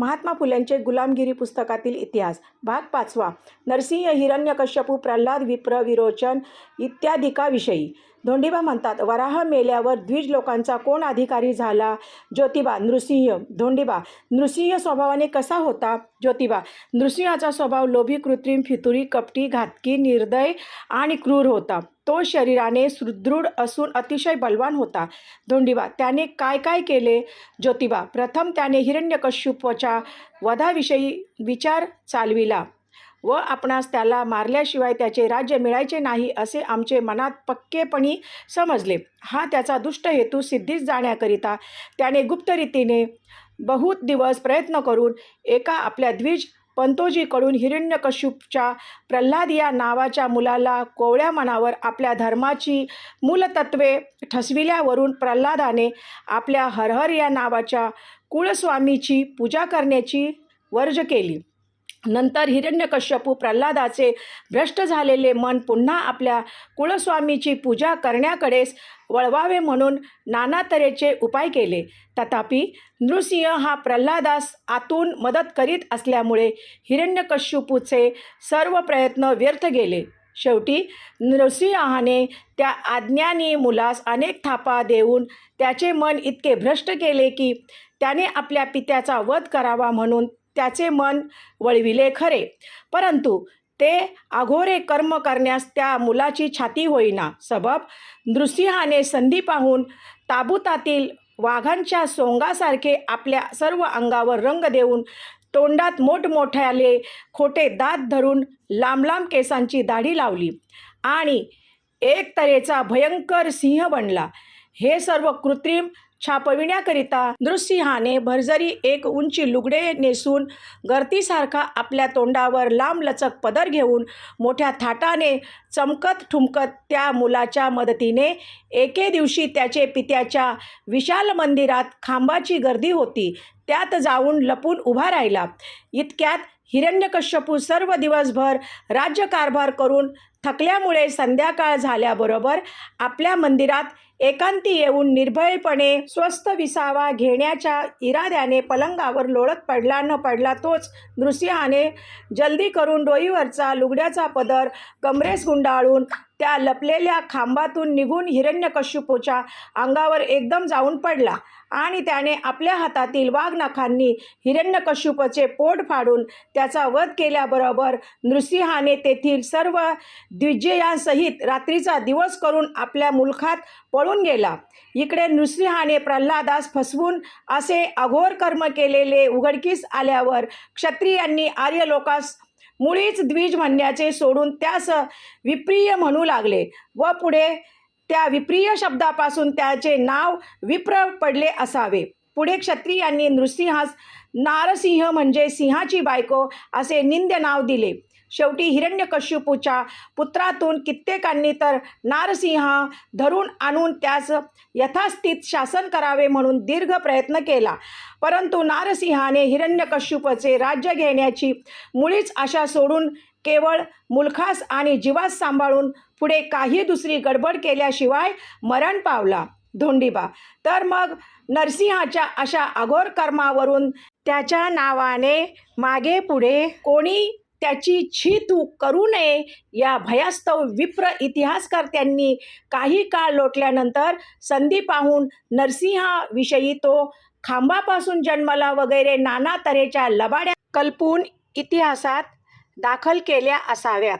महात्मा फुल्यांचे गुलामगिरी पुस्तकातील इतिहास. भाग पाचवा. नरसिंह हिरण्यकश्यपू प्रल्हाद विप्र विरोचन इत्यादिकाविषयी. धोंडीबा म्हणतात वराह मेल्यावर द्विज लोकांचा कोण अधिकारी झाला? ज्योतिबा नृसिंह धोंडीबा नृसिंह स्वभावाने कसा होता? ज्योतिबा नृसिंहाचा स्वभाव लोभी कृत्रिम फितुरी कपटी घातकी निर्दय आणि क्रूर होता. तो शरीराने सुदृढ असून अतिशय बलवान होता. धोंडीबा त्याने काय काय केले? ज्योतिबा प्रथम त्याने हिरण्यकश्यपच्या वधाविषयी विचार चालविला. व आपणास त्याला मारल्याशिवाय त्याचे राज्य मिळायचे नाही असे आमचे मनात पक्केपणी समजले. हा त्याचा दुष्ट हेतू सिद्धीस जाण्याकरिता त्याने गुप्तरीतीने बहुत दिवस प्रयत्न करून एका आपल्या द्विज पंतोजीकडून हिरण्यकश्यूपच्या प्रल्हाद या नावाच्या मुलाला कोवळ्या मनावर आपल्या धर्माची मूलतत्वे ठसविल्यावरून प्रल्हादाने आपल्या हरहर या नावाच्या कुळस्वामीची पूजा करण्याची वर्ज केली. नंतर हिरण्यकश्यपू प्रल्हादाचे भ्रष्ट झालेले मन पुन्हा आपल्या कुळस्वामीची पूजा करण्याकडेच वळवावे म्हणून नाना तऱ्हेचे उपाय केले. तथापि नृसिंह हा प्रल्हादास आतून मदत करीत असल्यामुळे हिरण्यकश्यपूचे सर्व प्रयत्न व्यर्थ गेले. शेवटी नृसिंहाने त्या आज्ञानी मुलास अनेक थापा देऊन त्याचे मन इतके भ्रष्ट केले की त्याने आपल्या पित्याचा वध करावा म्हणून त्याचे मन वळविले खरे. परंतु ते अघोरे कर्म करण्यास त्या मुलाची छाती होईना. सबब नृसिंहाने संधी पाहून ताबूतातील वाघांच्या सोंगासारखे आपल्या सर्व अंगावर रंग देऊन तोंडात मोठमोठ्याले खोटे दात धरून लांब लांब केसांची दाढी लावली आणि एक तऱ्हेचा भयंकर सिंह बनला. हे सर्व कृत्रिम छापविण्याकरिता नृसिंहाने भरजरी एक उंची लुगडे नेसून गर्तीसारखा आपल्या तोंडावर लांबलचक पदर घेऊन मोठ्या थाटाने चमकत ठुमकत त्या मुलाच्या मदतीने एके दिवशी त्याचे पित्याच्या विशाल मंदिरात खांबाची गर्दी होती. त्यात जाऊन लपून उभा राहिला. इतक्यात हिरण्यकश्यपू सर्व दिवसभर राज्यकारभार करून थकल्यामुळे संध्याकाळ झाल्याबरोबर आपल्या मंदिरात एकांती येऊन निर्भयपणे स्वस्त विसावा घेण्याच्या इराद्याने पलंगावर लोळत पडला न पडला तोच नृसिंहाने जल्दी करून डोईवरचा लुगड्याचा पदर कमरेस गुंडाळून त्या लपलेल्या खांबातून निघून हिरण्यकश्यपूच्या अंगावर एकदम जाऊन पडला आणि त्याने आपल्या हातातील वाघनखांनी हिरण्यकश्यपूचे पोट फाडून त्याचा वध केल्याबरोबर नृसिंहाने तेथील सर्व द्विजयांसहित रात्रीचा दिवस करून आपल्या मुलखात पळून गेला. इकडे नृसिंहाने प्रल्हादास फसवून असे अघोर कर्म केलेले उघडकीस आल्यावर क्षत्रियांनी आर्य लोकास मुळीच द्विज म्हणण्याचे सोडून त्यास विप्रिय म्हणू लागले व पुढे त्या विप्रिय शब्दापासून त्याचे नाव विप्र पडले असावे. पुढे क्षत्रियांनी नृसिंहास नारसिंह म्हणजे सिंहाची बायको असे निंद्य नाव दिले. शेवटी हिरण्यकश्यपूच्या पुत्रातून कित्येकांनी तर नारसिंह धरून आणून त्यास यथास्थित शासन करावे म्हणून दीर्घ प्रयत्न केला. परंतु नारसिंहाने हिरण्यकश्यपचे राज्य घेण्याची मुळीच आशा सोडून केवळ मुलखास आणि जीवास सांभाळून पुढे काही दुसरी गडबड केल्याशिवाय मरण पावला. धोंडीबा. तर मग नरसिंहाच्या अशा अघोर कर्मावरून त्याच्या नावाने मागे पुढे कोणी त्याची छितू करू नये या भयास्तव विप्र इतिहासकर्त्यांनी काही काळ लोटल्यानंतर संधी पाहून नरसिंहाविषयी तो खांबापासून जन्मला वगैरे नाना तऱ्हेच्या लबाड्या कल्पून इतिहासात दाखल केल्या असाव्यात.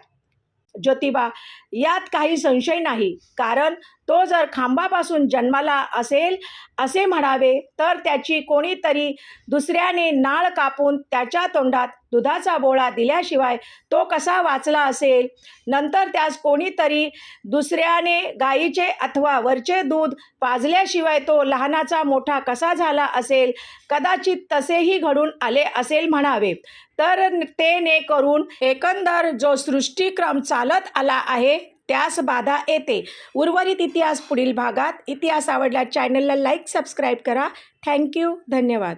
ज्योतिबा यात काही संशय नाही. कारण तो जर खांबापासून जन्माला असेल असे म्हणावे तर त्याची कोणीतरी दुसऱ्याने नाळ कापून त्याच्या तोंडात दुधाचा बोळा दिल्याशिवाय तो कसा वाचला असेल? नंतर त्यास कोणीतरी दुसऱ्याने गाईचे अथवा वरचे दूध पाजल्याशिवाय तो लहानाचा मोठा कसा झाला असेल? कदाचित तसेही घडून आले असेल म्हणावे. तर ते ने करून एकंदर जो सृष्टिक्रम चालत आला आहे त्यास बाधा येते. उर्वरित इतिहास पुढील भागात. इतिहास आवडला चॅनलला लाईक सबस्क्राईब करा. थँक्यू धन्यवाद.